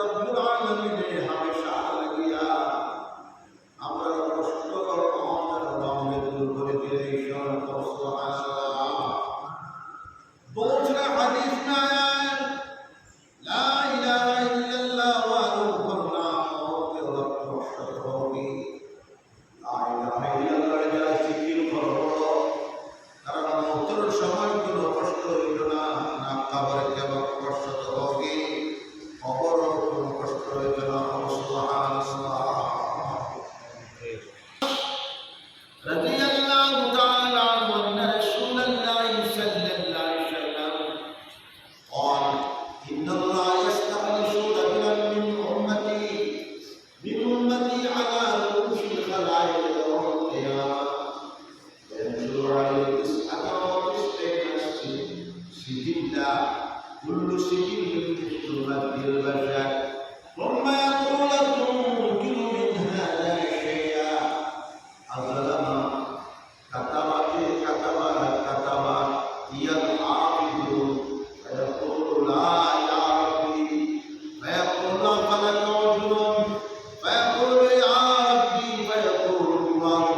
রব্বুল আলামিনে হামেশা লাগিয়া আমরা কষ্ট কর্ম কষ্ট না সময় কোনো কষ্ট হইল না না كل شيء يمكن أن يبدل البشر هم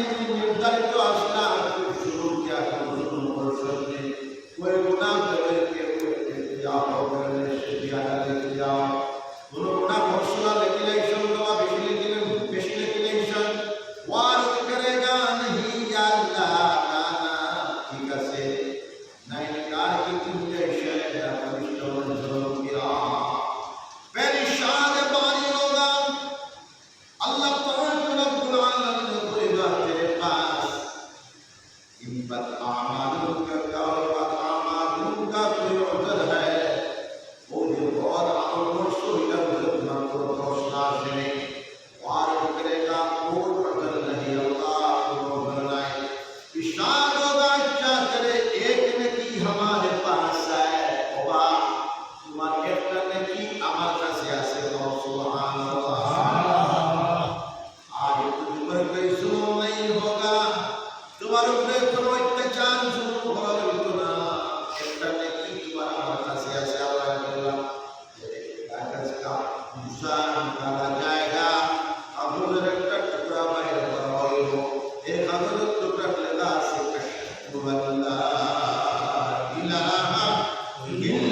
alguien de el إنبت أعمالكم Amen.